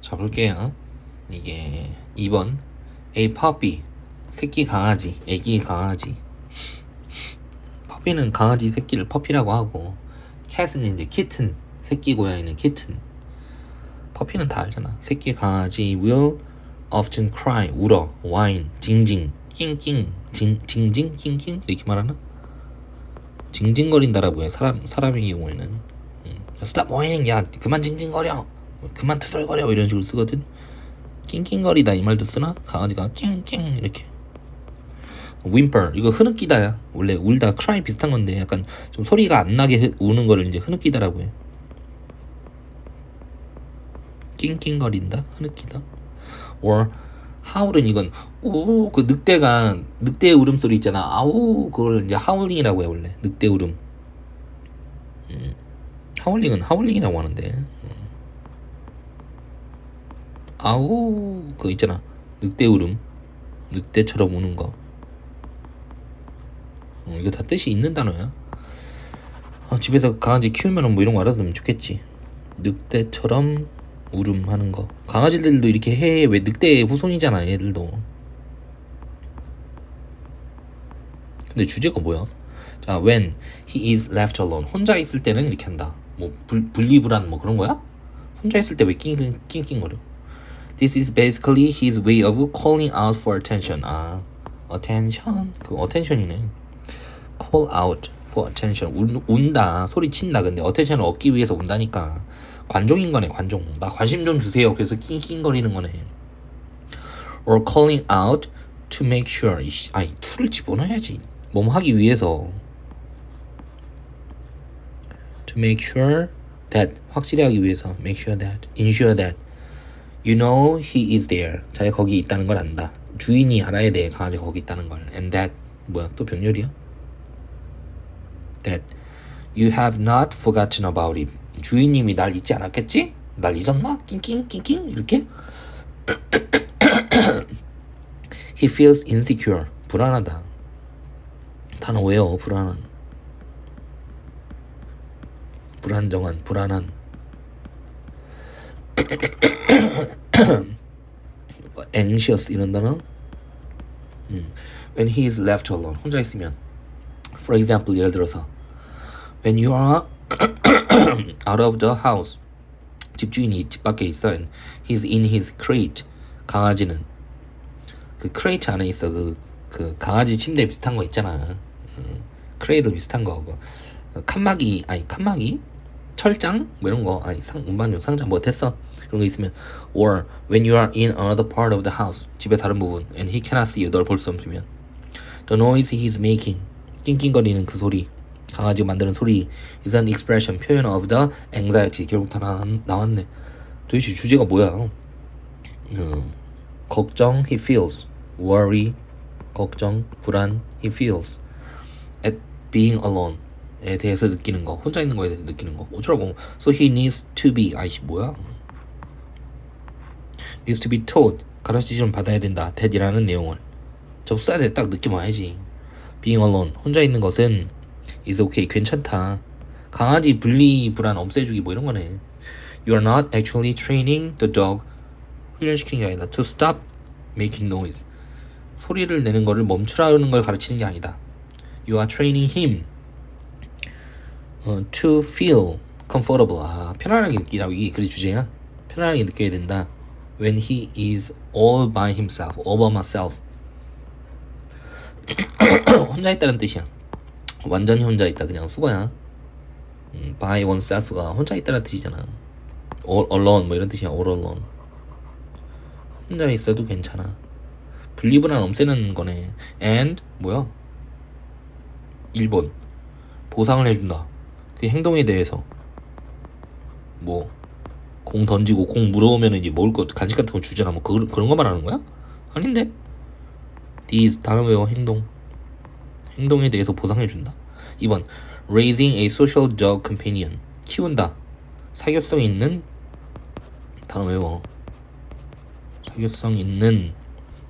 자 볼게요. 이게 2번. A puppy 새끼 강아지, 애기 강아지. 퍼피는 강아지 새끼를 퍼피라고 하고 캣은 이제 키튼. 새끼 고양이는 키튼. 퍼피는 다 알잖아. 새끼 강아지 will often cry. 울어. whine. 징징. 낑낑. 징 징징? 낑낑? 이렇게 말하나? 징징거린다라고 해 사람 사람의 경우에는. 음. stop whining 야. 그만 징징거려 그만 투덜거려 이런 식으로 쓰거든. 낑낑거리다 이 말도 쓰나? 강아지가 낑낑 이렇게. whimper. 이거 흐느끼다야. 원래 울다 cry 비슷한 건데 약간 좀 소리가 안 나게 흐- 우는 거를 이제 흐느끼다라고 해. 낑낑거린다? 흐느끼다? or howl은 이건 우그 늑대가 늑대의 울음소리 있잖아. 아우 그걸 이제 howling이라고 해 원래. 늑대 울음. 음. 하울링은 하울링이라고 하는데. 음. 아우 그거 있잖아. 늑대 울음. 늑대처럼 우는 거. 어, 이거 다 뜻이 있는 단어야. 아, 집에서 강아지 키우면 뭐 이런 거 알아두면 좋겠지. 늑대처럼 울음하는 거. 강아지들도 이렇게 해. 왜 늑대의 후손이잖아 얘들도. 근데 주제가 뭐야? 자 when he is left alone. 혼자 있을 때는 이렇게 한다. 뭐 불, 분리불안 뭐 그런 거야? 혼자 있을 때 왜 낑낑거려 This is basically his way of calling out for attention 아 attention 그 attention이네 call out for attention 운, 운다 소리친다 근데 attention을 얻기 위해서 운다니까 관종인 거네 관종 나 관심 좀 주세요 그래서 낑낑거리는 거네 or calling out to make sure 이씨, 아이 to를 집어넣어야지 뭐뭐 하기 위해서 to make sure that 확실히 하기 위해서 make sure that ensure that you know he is there. 자기가 거기 있다는 걸 안다. 주인이 알아야 돼. 강아지가 거기 있다는 걸. And that 뭐야? 또 병렬이야? That you have not forgotten about him. 주인님이 날 잊지 않았겠지? 날 잊었나? 낑낑 낑낑 이렇게? He feels insecure. 불안하다. 단어 왜요. 불안한. 불안정한 불안한 anxious 이런 단어 음. when he is left alone 혼자 있으면 For example, 예를 들어서 when you are out of the house 집주인이 집 밖에 있어 and he's in his crate 강아지는 그 crate 안에 있어 그, 그 강아지 침대 비슷한 거 있잖아 음, 크레이드 비슷한 거 그거. 그 칸막이 아니 칸막이 철장 뭐 이런 거 아니 상 운반용 상자 뭐 됐어 그런 거 있으면 or when you are in another part of the house 집의 다른 부분 and he cannot see you 널 볼 수 없으면 the noise he's making 낑낑거리는 그 소리 강아지가 만드는 소리 is an expression 표현 of the anxiety 결국 다 나, 나왔네 도대체 주제가 뭐야 어, 걱정 he feels worry 걱정 불안 he feels at being alone 에 대해서 느끼는 거 혼자 있는 거에 대해서 느끼는 거 어쩌라고 so he needs to be 아이씨 뭐야 needs to be taught 가르치지 좀 받아야 된다 that이라는 내용을 접수해야 돼 딱 느낌 와야지 being alone 혼자 있는 것은 is okay 괜찮다 강아지 분리 불안 없애주기 뭐 이런 거네 you are not actually training the dog 훈련시키는 게 아니다 to stop making noise 소리를 내는 거를 멈추라는 걸 가르치는 게 아니다 you are training him 어, to feel comfortable 아 편안하게 느끼라고 이게 그리 주제야 편안하게 느껴야 된다 when he is all by himself all by myself 혼자 있다는 뜻이야. 완전히 혼자 있다 그냥 수거야. 음, by oneself가 혼자 있다는 뜻이잖아. all alone 뭐 이런 뜻이야. all alone. 혼자 있어도 괜찮아. 분리불안 없애는 거네. and 뭐야? 1번 보상을 해준다. 그 행동에 대해서 뭐 공 던지고 공 물어오면 이제 먹을 거 간식 같은 거 주잖아. 뭐 그, 그런 거 말하는 거야? 아닌데? these 다른 외워 행동 행동에 대해서 보상해 준다 2번 raising a social dog companion 키운다 사교성 있는 단어 외워 사교성 있는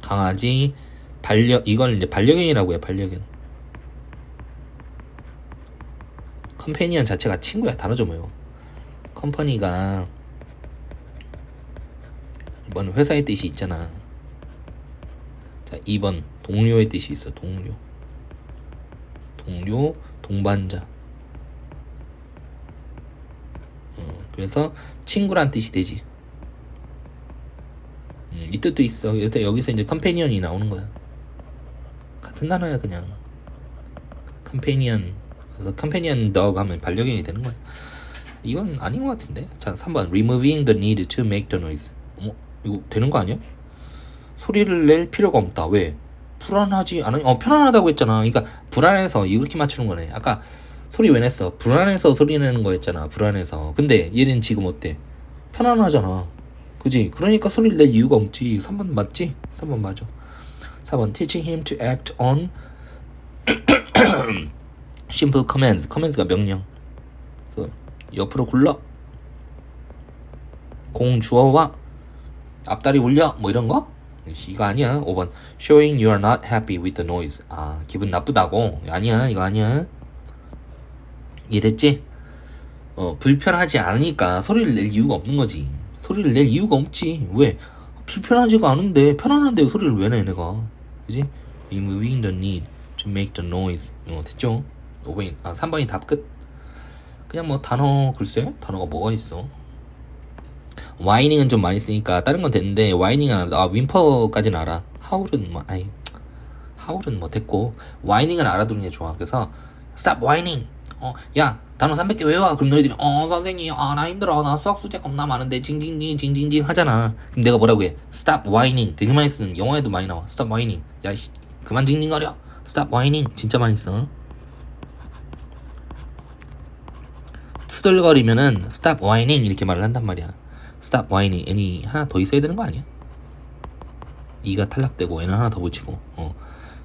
강아지 반려 이걸 이제 반려견이라고 해 반려견 컴패니언 자체가 친구야 단어 좀 외워 컴퍼니가 1번 회사의 뜻이 있잖아. 자, 2번 동료의 뜻이 있어. 동료. 동료, 동반자. 어, 그래서 친구란 뜻이 되지. 음, 이 뜻도 있어. 그래서 여기서 이제 컴패니언이 나오는 거야. 같은 단어야 그냥. 컴패니언. 그래서 컴패니언 dog 하면 반려견이 되는 거야. 이건 아닌 것 같은데. 자, 3번 removing the need to make the noise. 어, 이거 되는 거 아니야? 소리를 낼 필요가 없다. 왜? 불안하지 않으 어 편안하다고 했잖아. 그러니까 불안해서 이렇게 맞추는 거네. 아까 소리 왜 냈어? 불안해서 소리 내는 거였잖아. 불안해서. 근데 얘는 지금 어때? 편안하잖아. 그지? 그러니까 소리를 낼 이유가 없지. 3번 맞지? 3번 맞아. 4번 teaching him to act on simple commands. commands가 명령. 그래서 옆으로 굴러. 공 주워와. 앞다리 올려. 뭐 이런 거? 이거 아니야. 5번 showing you are not happy with the noise. 아 기분 나쁘다고. 아니야 이거 아니야. 이해됐지? 어 불편하지 않으니까 소리를 낼 이유가 없는 거지. 소리를 낼 이유가 없지. 왜? 불편하지가 않은데 편안한데 소리를 왜 내 내가? 그지? removing the need to make the noise. 어 됐죠? 5번이 아 3번이 답 끝. 그냥 뭐 단어 글쎄 단어가 뭐가 있어? 와이닝은 좀 많이 쓰니까 다른 건 됐는데 와이닝은 아 윈퍼까지는 알아. 하울은 뭐 아니 하울은 뭐 됐고 와이닝은 알아두는 게 좋아. 그래서 stop whining. 어, 야, 단어 300개 외워. 그럼 너희들이 어, 선생님, 아, 나 힘들어. 나 수학 숙제 겁나 많은데 징징징 징징징 하잖아. 그럼 내가 뭐라고 해? stop whining. 되게 많이 쓰는 영화에도 많이 나와. stop whining. 야, 씨, 그만 징징거려. stop whining. 진짜 많이 써. 투덜거리면은 stop whining 이렇게 말을 한단 말이야. stop whining. 애니 하나 더 있어야 되는 거 아니야? 이가 탈락되고 애는 하나 더 붙이고. 어.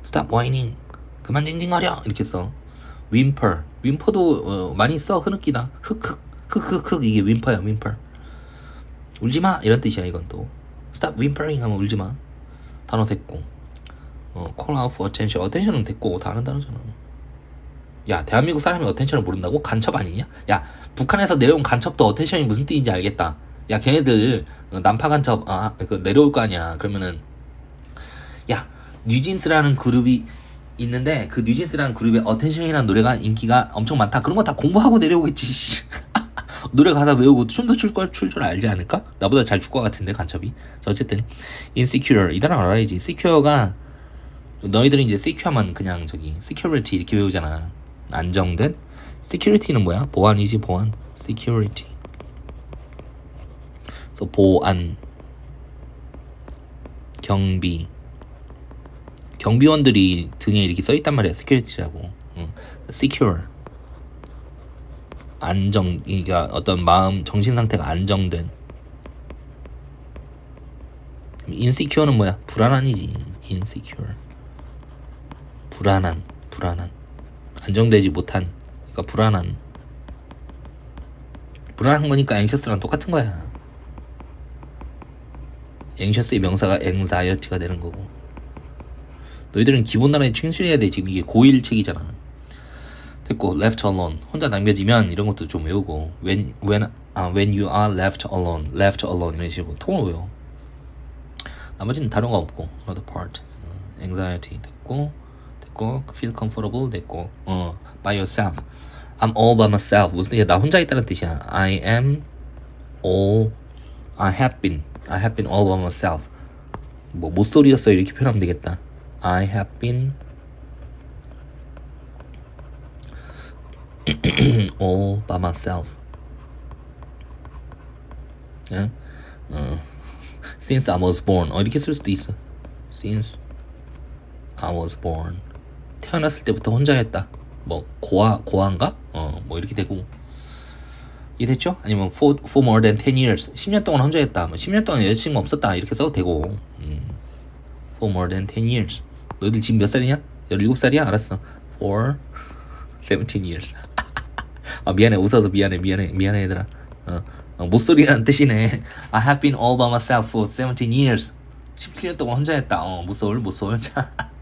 stop whining. 그만 징징거려. 이렇게 써. whimper. whimper도 어, 많이 써. 흐느끼다. 흑흑. 흑흑흑 이게 whimper야. whimper. 울지 마. 이런 뜻이야, 이건 또. stop whimpering 하면 울지 마. 단어 됐고. 어, call out for attention. attention은 됐고 다른 단어잖아. 야, 대한민국 사람이 어텐션을 모른다고? 간첩 아니냐? 야, 북한에서 내려온 간첩도 어텐션이 무슨 뜻인지 알겠다. 야, 걔네들 어, 난파 간첩 아, 그 내려올 거 아니야. 그러면은 야, 뉴진스라는 그룹이 있는데 그 뉴진스라는 그룹의 어텐션이라는 노래가 인기가 엄청 많다. 그런 거 다 공부하고 내려오겠지. 씨. 노래 가사 외우고 춤도 출걸출줄 알지 않을까? 나보다 잘 출 것 같은데 간첩이. 자, 어쨌든 insecure 이 단어 알아야지. secure가 너희들은 이제 secure만 그냥 저기 security 이렇게 외우잖아. 안정된 security는 뭐야? 보안이지 보안. security. 그래서 보안, 경비, 경비원들이 등에 이렇게 써 있단 말이야. security라고. 응. secure. 안정, 그러니까 어떤 마음, 정신 상태가 안정된. insecure는 뭐야? 불안한이지. insecure. 불안한, 불안한. 안정되지 못한, 그러니까 불안한. 불안한 거니까 anxious랑 똑같은 거야. anxious의 명사가 anxiety가 되는 거고. 너희들은 기본 단어에 충실해야 돼. 지금 이게 고1 책이잖아. 됐고 left alone 혼자 남겨지면 이런 것도 좀 외우고 when when 아 when you are left alone left alone 이런 식으로 통을 외워. 나머지는 다른 거 없고 other part 어, anxiety 됐고 됐고 feel comfortable 됐고 어 by yourself I'm all by myself 무슨 뜻이야 나 혼자 있다는 뜻이야 I am all I have been I have been all by myself 뭐 못소리였어 이렇게 표현하면 되겠다 I have been all by myself 예? 어. since I was born 어 이렇게 쓸 수도 있어 since I was born 태어났을 때부터 혼자였다. 뭐 고아 고아인가? 어 뭐 이렇게 되고. 이해됐죠? 아니면 for, for more than 10 years. 10년 동안 혼자였다. 뭐 10년 동안 여자친구 없었다. 이렇게 써도 되고. 음. for more than 10 years. 너희들 지금 몇 살이냐? 17살이야? 알았어. for 17 years. 아 미안해. 웃어서 미안해. 미안해. 미안해 얘들아. 어, 어, 못소리라는 뜻이네. I have been all by myself for 17 years. 17년 동안 혼자였다. 어 못소울 못소울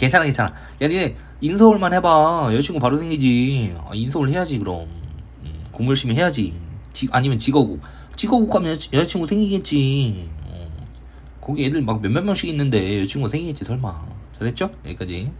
괜찮아 괜찮아. 야 니네 인서울만 해봐. 여자친구 바로 생기지. 아, 인서울 해야지 그럼. 음, 공부 열심히 해야지. 지, 아니면 직어국 직어국 가면 여자, 여자친구 생기겠지. 어. 거기 애들 막 몇몇 명씩 있는데 여자친구가 생일이지 설마. 자 됐죠? 여기까지